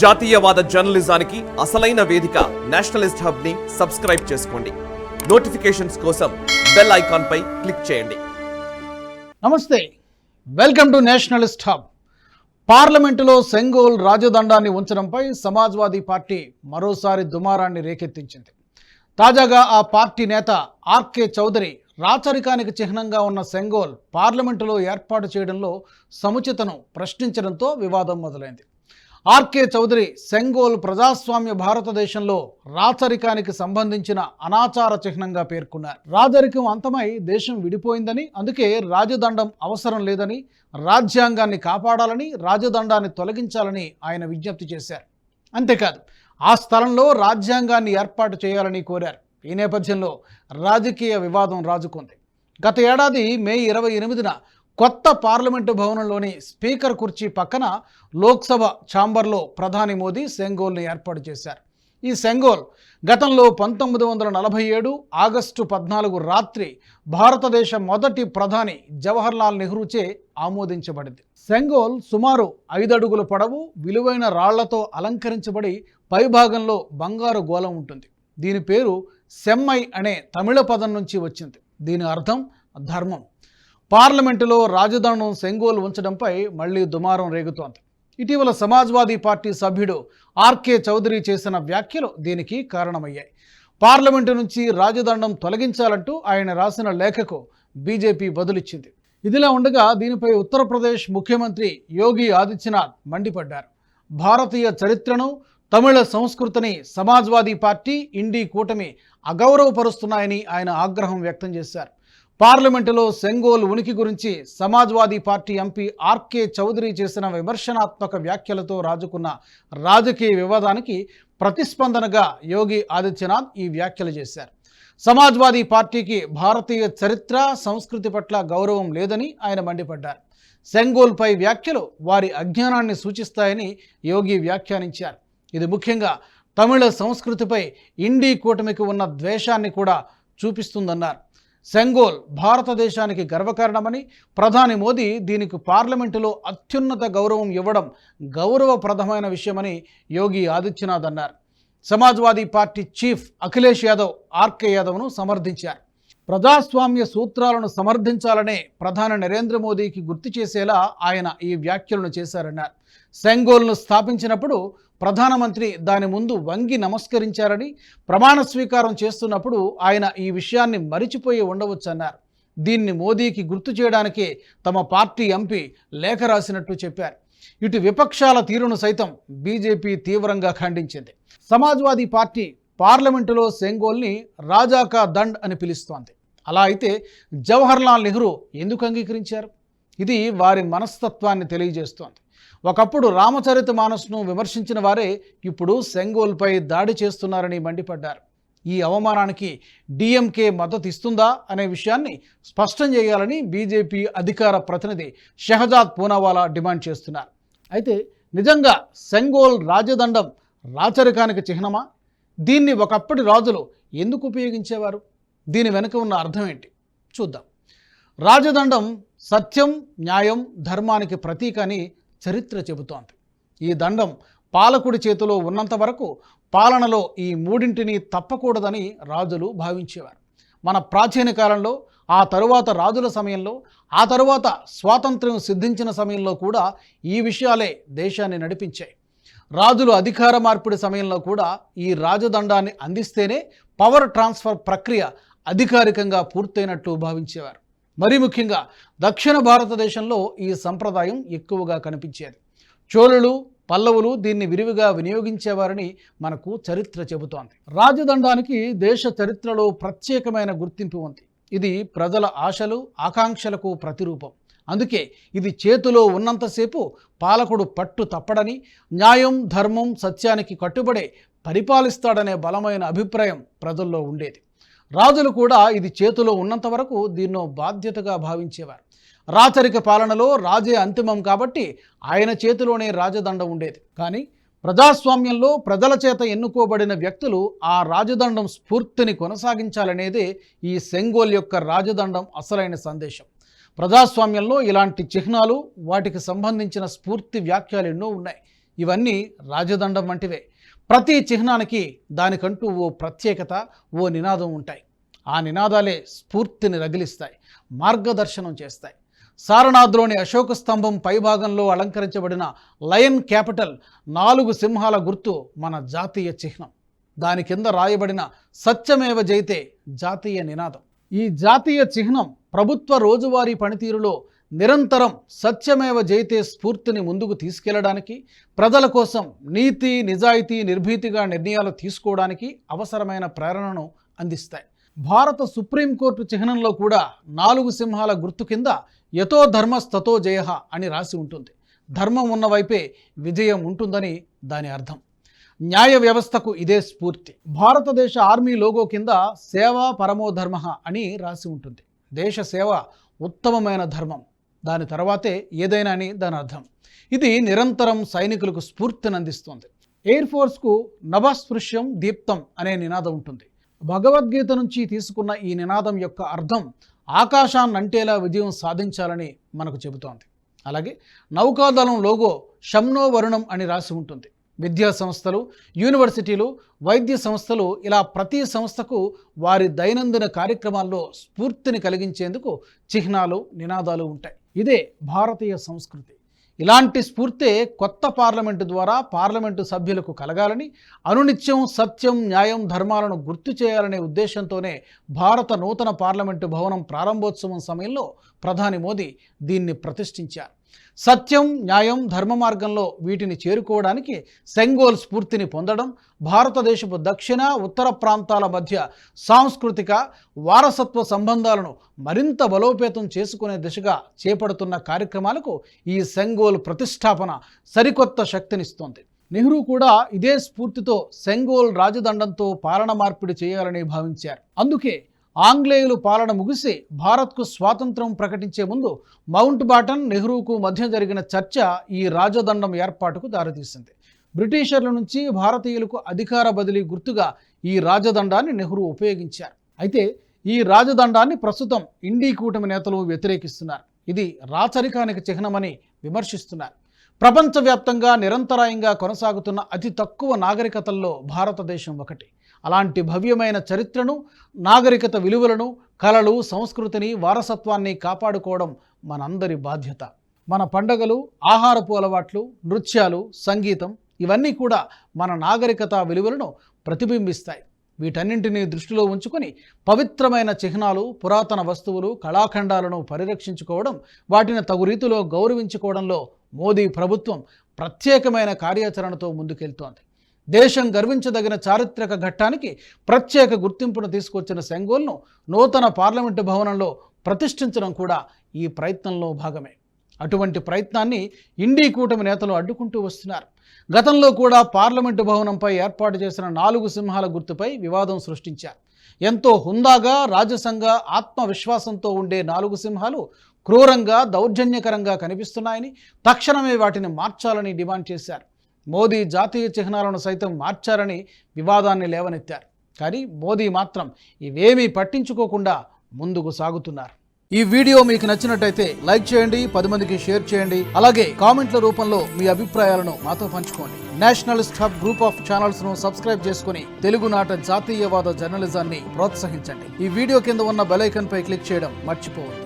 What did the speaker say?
జాతీయవాద జర్నలిజానికి అసలైన వేదిక నేషనలిస్ట్ హబ్ని సబ్స్క్రైబ్ చేసుకోండి. నోటిఫికేషన్స్ కోసం బెల్ ఐకాన్ పై క్లిక్ చేయండి. నమస్తే. Welcome to nationalist hub. పార్లమెంటులో సెంగోల్ రాజదండాన్ని ఉంచడంపై సమాజ్వాదీ పార్టీ మరోసారి దుమారాన్ని రేకెత్తించింది. తాజాగా ఆ పార్టీ నేత ఆర్కే చౌదరి రాచరికానికి చిహ్నంగా ఉన్న సెంగోల్ పార్లమెంటులో ఏర్పాటు చేయడంలో సముచితను ప్రశ్నించడంతో వివాదం మొదలైంది. ఆర్కే చౌదరి సెంగోల్ ప్రజాస్వామ్య భారతదేశంలో రాచరికానికి సంబంధించిన అనాచార చిహ్నంగా పేర్కొన్నారు. రాజరికం అంతమై దేశం విడిపోయిందని అందుకే రాజదండం అవసరం లేదని రాజ్యాంగాన్ని కాపాడాలని రాజదండాన్ని తొలగించాలని ఆయన విజ్ఞప్తి చేశారు. అంతేకాదు ఆ స్థలంలో రాజ్యాంగాన్ని ఏర్పాటు చేయాలని కోరారు. ఈ నేపథ్యంలో రాజకీయ వివాదం రాజుకుంది. గత ఏడాది మే ఇరవై ఎనిమిదిన కొత్త పార్లమెంటు భవనంలోని స్పీకర్ కుర్చీ పక్కన లోక్సభ ఛాంబర్లో ప్రధాని మోదీ సెంగోల్ని ఏర్పాటు చేశారు. ఈ సెంగోల్ గతంలో పంతొమ్మిది వందల నలభై ఏడు ఆగస్టు పద్నాలుగు రాత్రి భారతదేశ మొదటి ప్రధాని జవహర్లాల్ నెహ్రూచే ఆమోదించబడింది. సెంగోల్ సుమారు ఐదు అడుగుల పొడవు విలువైన రాళ్ళతో అలంకరించబడి పైభాగంలో బంగారు గోళం ఉంటుంది. దీని పేరు సెమ్మై అనే తమిళ పదం నుంచి వచ్చింది. దీని అర్థం ధర్మం. పార్లమెంటులో రాజదండం సెంగోలు ఉంచడంపై మళ్ళీ దుమారం రేగుతోంది. ఇటీవల సమాజ్వాదీ పార్టీ సభ్యుడు ఆర్కే చౌదరి చేసిన వ్యాఖ్యలు దీనికి కారణమయ్యాయి. పార్లమెంటు నుంచి రాజదండం తొలగించాలంటూ ఆయన రాసిన లేఖకు బీజేపీ బదులిచ్చింది. ఇదిలా ఉండగా దీనిపై ఉత్తరప్రదేశ్ ముఖ్యమంత్రి యోగి ఆదిత్యనాథ్ మండిపడ్డారు. భారతీయ చరిత్రను తమిళ సంస్కృతిని సమాజ్వాదీ పార్టీ ఇండీ కూటమి అగౌరవపరుస్తున్నాయని ఆయన ఆగ్రహం వ్యక్తం చేశారు. పార్లమెంటులో సెంగోల్ ఉనికి గురించి Samajwadi party MP RK Chaudhary చేసిన విమర్శనాత్మక వ్యాఖ్యలతో రాజుకున్న రాజకీయ వివాదానికి ప్రతిస్పందనగా యోగి ఆదిత్యనాథ్ ఈ వ్యాఖ్యలు చేశారు. సమాజ్వాదీ పార్టీకి భారతీయ చరిత్ర సంస్కృతి పట్ల గౌరవం లేదని ఆయన మండిపడ్డారు. సెంగోల్పై వ్యాఖ్యలు వారి అజ్ఞానాన్ని సూచిస్తాయని యోగి వ్యాఖ్యానించారు. ఇది ముఖ్యంగా తమిళ సంస్కృతిపై ఇండీ కూటమికి ఉన్న ద్వేషాన్ని కూడా చూపిస్తుందన్నారు. సెంగోల్ భారతదేశానికి గర్వకారణమని ప్రధాని మోదీ దీనికి పార్లమెంటులో అత్యున్నత గౌరవం ఇవ్వడం గౌరవప్రదమైన విషయమని యోగి ఆదిత్యనాథ్ అన్నారు. Samajwadi party chief Akhilesh Yadav RK యాదవ్ను సమర్థించారు. ప్రజాస్వామ్య సూత్రాలను సమర్థించాలనే ప్రధాని నరేంద్ర మోదీకి గుర్తు చేసేలా ఆయన ఈ వ్యాఖ్యలను చేశారన్నారు. సెంగోల్ను స్థాపించినప్పుడు ప్రధానమంత్రి దాని ముందు వంగి నమస్కరించారని ప్రమాణ స్వీకారం చేస్తున్నప్పుడు ఆయన ఈ విషయాన్ని మరిచిపోయి ఉండవచ్చన్నారు. దీన్ని మోదీకి గుర్తు చేయడానికే తమ పార్టీ ఎంపీ లేఖ రాసినట్టు చెప్పారు. ఇటు విపక్షాల తీరును సైతం బీజేపీ తీవ్రంగా ఖండించింది. సమాజ్వాదీ పార్టీ పార్లమెంటులో సెంగోల్ని రాజాకా దండ్ అని పిలుస్తోంది. అలా అయితే జవహర్లాల్ నెహ్రూ ఎందుకు అంగీకరించారు? ఇది వారి మనస్తత్వాన్ని తెలియజేస్తోంది. ఒకప్పుడు రామచరిత మానస్ను విమర్శించిన వారే ఇప్పుడు సెంగోల్పై దాడి చేస్తున్నారని మండిపడ్డారు. ఈ అవమానానికి డిఎంకే మద్దతు ఇస్తుందా అనే విషయాన్ని స్పష్టం చేయాలని బీజేపీ అధికార ప్రతినిధి షహజాద్ పూనావాలా డిమాండ్ చేస్తున్నారు. అయితే నిజంగా సెంగోల్ రాజదండం రాచరికానికి చిహ్నమా? దీన్ని ఒకప్పటి రాజులు ఎందుకు ఉపయోగించేవారు? దీని వెనుక ఉన్న అర్థం ఏంటి? చూద్దాం. రాజదండం సత్యం న్యాయం ధర్మానికి ప్రతీక అని చరిత్ర చెబుతోంది. ఈ దండం పాలకుడి చేతిలో ఉన్నంత వరకు పాలనలో ఈ మూడింటిని తప్పకూడదని రాజులు భావించేవారు. మన ప్రాచీన కాలంలో ఆ తరువాత రాజుల సమయంలో ఆ తరువాత స్వాతంత్ర్యం సిద్ధించిన సమయంలో కూడా ఈ విషయాలే దేశాన్ని నడిపించాయి. రాజులు అధికార మార్పిడి సమయంలో కూడా ఈ రాజదండాన్ని అందిస్తేనే పవర్ ట్రాన్స్ఫర్ ప్రక్రియ అధికారికంగా పూర్తయినట్టు భావించేవారు. మరీ ముఖ్యంగా దక్షిణ భారతదేశంలో ఈ సంప్రదాయం ఎక్కువగా కనిపించేది. చోళులు పల్లవులు దీన్ని విరివిగా వినియోగించేవారని మనకు చరిత్ర చెబుతోంది. రాజదండానికి దేశ చరిత్రలో ప్రత్యేకమైన గుర్తింపు ఉంది. ఇది ప్రజల ఆశలు ఆకాంక్షలకు ప్రతిరూపం. అందుకే ఇది చేతిలో ఉన్నంతసేపు పాలకుడు పట్టు తప్పడని న్యాయం ధర్మం సత్యానికి కట్టుబడే పరిపాలిస్తాడనే బలమైన అభిప్రాయం ప్రజల్లో ఉండేది. రాజులు కూడా ఇది చేతిలో ఉన్నంత వరకు దీన్నో బాధ్యతగా భావించేవారు. రాచరిక పాలనలో రాజే అంతిమం కాబట్టి ఆయన చేతిలోనే రాజదండం ఉండేది. కానీ ప్రజాస్వామ్యంలో ప్రజల చేత ఎన్నుకోబడిన వ్యక్తులు ఆ రాజదండం స్ఫూర్తిని కొనసాగించాలనేదే ఈ సెంగోల్ యొక్క రాజదండం అసలైన సందేశం. ప్రజాస్వామ్యంలో ఇలాంటి చిహ్నాలు వాటికి సంబంధించిన స్ఫూర్తి వ్యాఖ్యలు ఎన్నో ఉన్నాయి. ఇవన్నీ రాజదండం వంటివే. ప్రతి చిహ్నానికి దానికంటూ ఓ ప్రత్యేకత ఓ నినాదం ఉంటాయి. ఆ నినాదాలే స్ఫూర్తిని రగిలిస్తాయి మార్గదర్శనం చేస్తాయి. సారనాథ్లోని అశోక స్తంభం పైభాగంలో అలంకరించబడిన లయన్ క్యాపిటల్ నాలుగు సింహాల గుర్తు మన జాతీయ చిహ్నం. దాని కింద రాయబడిన సత్యమేవ జైతే జాతీయ నినాదం. ఈ జాతీయ చిహ్నం ప్రభుత్వ రోజువారీ పనితీరులో నిరంతరం సత్యమేవ జైతే స్ఫూర్తిని ముందుకు తీసుకెళ్ళడానికి ప్రజల కోసం నీతి నిజాయితీ నిర్భీతిగా నిర్ణయాలు తీసుకోవడానికి అవసరమైన ప్రేరణను అందిస్తాయి. భారత సుప్రీంకోర్టు చిహ్నంలో కూడా నాలుగు సింహాల గుర్తు కింద యతో ధర్మస్తతో జయ అని రాసి ఉంటుంది. ధర్మం ఉన్న వైపే విజయం ఉంటుందని దాని అర్థం. న్యాయ వ్యవస్థకు ఇదే స్ఫూర్తి. భారతదేశ ఆర్మీ లోగో కింద సేవ పరమో ధర్మ అని రాసి ఉంటుంది. దేశ సేవ ఉత్తమమైన ధర్మం. దాని తర్వాతే ఏదైనా అని దాని అర్థం. ఇది నిరంతరం సైనికులకు స్ఫూర్తిని అందిస్తుంది ఎయిర్ ఫోర్స్కు నభస్పృశ్యం దీప్తం అనే నినాదం ఉంటుంది. భగవద్గీత నుంచి తీసుకున్న ఈ నినాదం యొక్క అర్థం ఆకాశాన్ని అంటేలా విజయం సాధించాలని మనకు చెబుతోంది. అలాగే నౌకాదళం లోగో షమ్నో వరుణం అని రాసి ఉంటుంది. విద్యా సంస్థలు యూనివర్సిటీలు వైద్య సంస్థలు ఇలా ప్రతి సంస్థకు వారి దైనందిన కార్యక్రమాల్లో స్ఫూర్తిని కలిగించేందుకు చిహ్నాలు నినాదాలు ఉంటాయి. ఇదే భారతీయ సంస్కృతి. ఇలాంటి స్ఫూర్తే కొత్త పార్లమెంటు ద్వారా పార్లమెంటు సభ్యులకు కలగాలని అనునిత్యం సత్యం న్యాయం ధర్మాలను గుర్తు చేయాలనే ఉద్దేశంతోనే భారత నూతన పార్లమెంటు భవనం ప్రారంభోత్సవం సమయంలో ప్రధాని మోదీ దీన్ని ప్రతిష్ఠించారు. సత్యం న్యాయం ధర్మ మార్గంలో వీటిని చేరుకోవడానికి సెంగోల్ స్ఫూర్తిని పొందడం భారతదేశపు దక్షిణ ఉత్తర ప్రాంతాల మధ్య సాంస్కృతిక వారసత్వ సంబంధాలను మరింత బలోపేతం చేసుకునే దిశగా చేపడుతున్న కార్యక్రమాలకు ఈ సెంగోల్ ప్రతిష్టాపన సరికొత్త శక్తినిస్తోంది. నెహ్రూ కూడా ఇదే స్ఫూర్తితో సెంగోల్ రాజదండంతో పాలన మార్పిడి చేయాలని భావించారు. అందుకే ఆంగ్లేయులు పాలన ముగిసి భారత్కు స్వాతంత్రం ప్రకటించే ముందు మౌంట్ బాటన్ నెహ్రూకు మధ్య జరిగిన చర్చ ఈ రాజదండం ఏర్పాటుకు దారితీసింది. బ్రిటిషర్ల నుంచి భారతీయులకు అధికార బదిలీ గుర్తుగా ఈ రాజదండాన్ని నెహ్రూ ఉపయోగించారు. అయితే ఈ రాజదండాన్ని ప్రస్తుతం ఇండీ కూటమి నేతలు వ్యతిరేకిస్తున్నారు. ఇది రాచరికానికి చిహ్నమని విమర్శిస్తున్నారు. ప్రపంచవ్యాప్తంగా నిరంతరాయంగా కొనసాగుతున్న అతి తక్కువ నాగరికతల్లో భారతదేశం ఒకటి. అలాంటి భవ్యమైన చరిత్రను నాగరికత విలువలను కళలు సంస్కృతిని వారసత్వాన్ని కాపాడుకోవడం మనందరి బాధ్యత. మన పండగలు ఆహారపు అలవాట్లు నృత్యాలు సంగీతం ఇవన్నీ కూడా మన నాగరికత విలువలను ప్రతిబింబిస్తాయి. వీటన్నింటినీ దృష్టిలో ఉంచుకొని పవిత్రమైన చిహ్నాలు పురాతన వస్తువులు కళాఖండాలను పరిరక్షించుకోవడం వాటిని తగు రీతిలో గౌరవించుకోవడంలో మోదీ ప్రభుత్వం ప్రత్యేకమైన కార్యాచరణతో ముందుకెళ్తోంది. దేశం గర్వించదగిన చారిత్రక ఘట్టానికి ప్రత్యేక గుర్తింపును తీసుకొచ్చిన సెంగోల్ను నూతన పార్లమెంటు భవనంలో ప్రతిష్ఠించడం కూడా ఈ ప్రయత్నంలో భాగమే. అటువంటి ప్రయత్నాన్ని ఇండీ కూటమి నేతలు అడ్డుకుంటూ వస్తున్నారు. గతంలో కూడా పార్లమెంటు భవనంపై ఏర్పాటు చేసిన నాలుగు సింహాల గుర్తుపై వివాదం సృష్టించారు. ఎంతో హుందాగా రాజసంగా ఆత్మవిశ్వాసంతో ఉండే నాలుగు సింహాలు క్రూరంగా దౌర్జన్యకరంగా కనిపిస్తున్నాయని తక్షణమే వాటిని మార్చాలని డిమాండ్ చేశారు. మోదీ జాతీయ చిహ్నాలను సైతం మార్చారని వివాదాన్ని లేవనెత్తారు. కానీ మోదీ మాత్రం ఇవేమీ పట్టించుకోకుండా ముందుకు సాగుతున్నారు. ఈ వీడియో మీకు నచ్చినట్టయితే లైక్ చేయండి పది మందికి షేర్ చేయండి అలాగే కామెంట్ల రూపంలో మీ అభిప్రాయాలను మాతో పంచుకోండి. నేషనలిస్ట్ హబ్ గ్రూప్ ఆఫ్ ఛానల్స్ను సబ్స్క్రైబ్ చేసుకుని తెలుగునాట జాతీయవాద జర్నలిజాన్ని ప్రోత్సహించండి. ఈ వీడియో కింద ఉన్న బెలైకన్ పై క్లిక్ చేయడం మర్చిపోవద్దు.